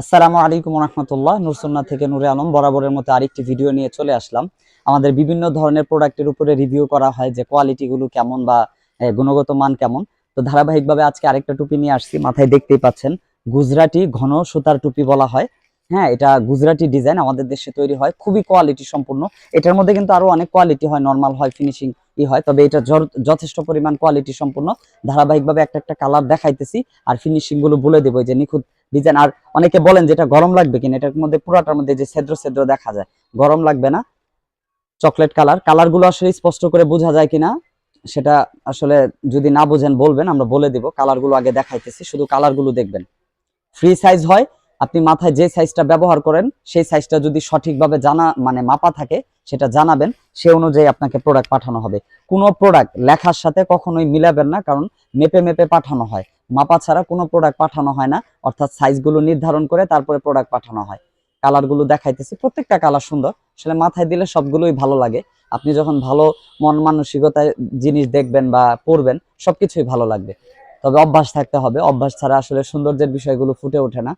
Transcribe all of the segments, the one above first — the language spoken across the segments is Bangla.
আসসালামু আলাইকুম রহমতুল্লাহ নুরসুন্না থেকে নূরে আলম বরাবরের মতো আরেকটি ভিডিও নিয়ে চলে আসলাম। আমাদের বিভিন্ন ধরনের প্রোডাক্টের উপরে রিভিউ করা হয় যে কোয়ালিটিগুলো কেমন বা গুণগত মান কেমন। তো ধারাবাহিকভাবে আজকে আরেকটা টুপি নিয়ে আসছি, মাথায় দেখতেই পাচ্ছেন। গুজরাটি ঘন সুতার টুপি বলা হয়। হ্যাঁ এটা গুজরাটি ডিজাইন আমাদের দেশে তৈরি হয়, খুবই কোয়ালিটি সম্পূর্ণ। এটার মধ্যে কিন্তু আরও অনেক কোয়ালিটি হয় নর্মাল হয় ফিনিশিং ই হয়, তবে এটা যথেষ্ট পরিমাণ কোয়ালিটি সম্পূর্ণ। ধারাবাহিকভাবে একটা একটা কালার দেখাইতেছি, আর ফিনিশিংগুলো বলে দেবো যে নিখুঁত ডিজাইন। আর অনেকে বলেন যে এটা গরম লাগবে কিনা, এটার মধ্যে পুরাটার মধ্যে যে ছেদ্র ছেদ্র দেখা যায়, গরম লাগবে না। চকলেট কালার কালারগুলো আসলে স্পষ্ট করে বোঝা যায় কিনা, সেটা আসলে যদি না বোঝেন বলবেন, আমরা বলে দিব। কালারগুলো আগে দেখাইতেছি, শুধু কালারগুলো দেখবেন। ফ্রি সাইজ হয়, আপনি মাথায় যে সাইজটা ব্যবহার করেন, সেই সাইজটা যদি সঠিকভাবে জানা মানে মাপা থাকে সেটা জানাবেন, সে অনুযায়ী আপনাকে প্রোডাক্ট পাঠানো হবে। কোনো প্রোডাক্ট লেখার সাথে কখনোই মিলাবেন না, কারণ মেপে মেপে পাঠানো হয়। মাপা ছাড়া কোনো প্রোডাক্ট পাঠানো হয় না, অর্থাৎ সাইজগুলো নির্ধারণ করে তারপরে প্রোডাক্ট পাঠানো হয়। কালারগুলো দেখাইতেছি, প্রত্যেকটা কালার সুন্দর, আসলে মাথায় দিলে সবগুলোই ভালো লাগে। আপনি যখন ভালো মন মানসিকতায় জিনিস দেখবেন বা পড়বেন, সবকিছুই ভালো লাগবে। তবে অভ্যাস থাকতে হবে, অভ্যাস ছাড়া আসলে সৌন্দর্যের বিষয়গুলো ফুটে ওঠে না।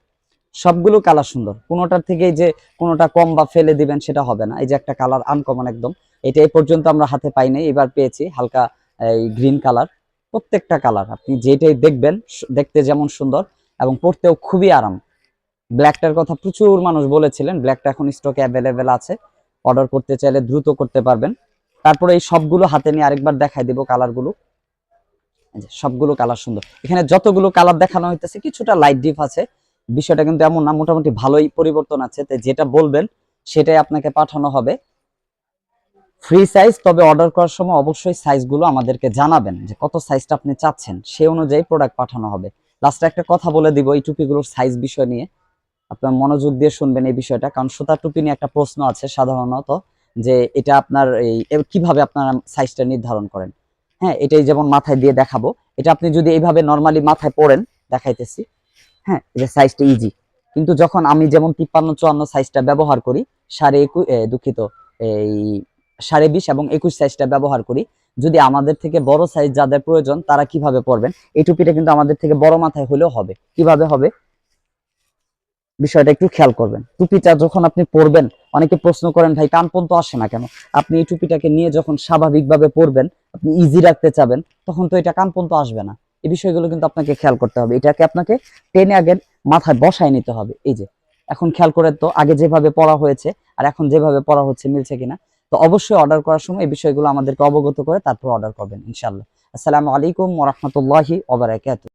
সবগুলো কালার সুন্দর। কোনোটার থেকেই যে কোনোটা কম বা ফেলে দিবেন সেটা হবে না। এই যে একটা কালার আনকমন একদম। এটা এই পর্যন্ত আমরা হাতে পাই নাই, এবার পেয়েছি হালকা এই গ্রিন কালার প্রত্যেকটা কালার আপনি যেটাই দেখবেন দেখতে যেমন সুন্দর এবং পড়তেও খুবই আরাম। ব্ল্যাকটার কথা প্রচুর মানুষ বলেছিলেন ব্ল্যাকটা এখন স্টকে অ্যাভেলেবেল আছে। অর্ডার করতে চাইলে দ্রুত করতে পারবেন। তারপরে এই সবগুলো হাতে নিয়ে আরেকবার দেখাই দিব কালারগুলো সবগুলো কালার সুন্দর। এখানে যতগুলো কালার দেখানো হইতেছে, কিছুটা লাইট ডিপ আছে। বিষয়টা কিন্তু এমন না, মোটামুটি ভালোই পরিবর্তন আছে। তাই যেটা বলবেন, সেটাই আপনাকে পাঠানো হবে। ফ্রি সাইজ তবে অর্ডার করার সময় অবশ্যই সাইজগুলো আমাদেরকে জানাবেন যে কত সাইজটা আপনি চাচ্ছেন। সেই অনুযায়ী প্রোডাক্ট পাঠানো হবে। লাস্টে একটা কথা বলে দিব এই টুপিগুলোর সাইজ বিষয় নিয়ে। আপনার মনোযোগ দিয়ে শুনবেন এই বিষয়টা, কারণ সুতার টুপি নিয়ে একটা প্রশ্ন আছে সাধারণত, যে এটা আপনার এই কীভাবে আপনারা সাইজটা নির্ধারণ করেন? হ্যাঁ এটাই যেমন মাথায় দিয়ে দেখাবো। এটা আপনি যদি এইভাবে নর্মালি মাথায় পড়েন, দেখাইতেছি। হ্যাঁ যে সাইজটা ইজি কিন্তু যখন আমি যেমন তিপ্পান্ন, চুয়ান্ন সাইজটা ব্যবহার করি, সাড়ে একুশ দুঃখিত, এই সাড়ে বিশ এবং একুশ সাইজটা ব্যবহার করি, যদি আমাদের থেকে বড় সাইজ যাদের প্রয়োজন, তারা কীভাবে পরবেন এই টুপিটা কিন্তু আমাদের থেকে বড় মাথায় হলেও হবে। কীভাবে হবে? বিষয়টা একটু খেয়াল করবেন। টুপিটা যখন আপনি পরবেন, অনেকে প্রশ্ন করেন, ভাই তো আসে না কেন? আপনি এই টুপিটাকে নিয়ে যখন স্বাভাবিকভাবে পরবেন, আপনি ইজি রাখতে চাবেন, তখন তো এটা কানপন তো আসবে না। এই বিষয়গুলো কিন্তু আপনাকে খেয়াল করতে হবে। এটাকে আপনাকে টেনে আগে মাথায় বসায় নিতে হবে। এই যে, এখন খেয়াল করে তো, আগে যেভাবে পড়া হয়েছে আর এখন যেভাবে পড়া হচ্ছে মিলছে কিনা, তো অবশ্যই অর্ডার করার সময় এই বিষয়গুলো আমাদেরকে অবগত করে তারপর অর্ডার করবেন ইনশাল্লাহ আসসালামু আলাইকুম ওরহমতুল্লাহি ওবরাকাতুহ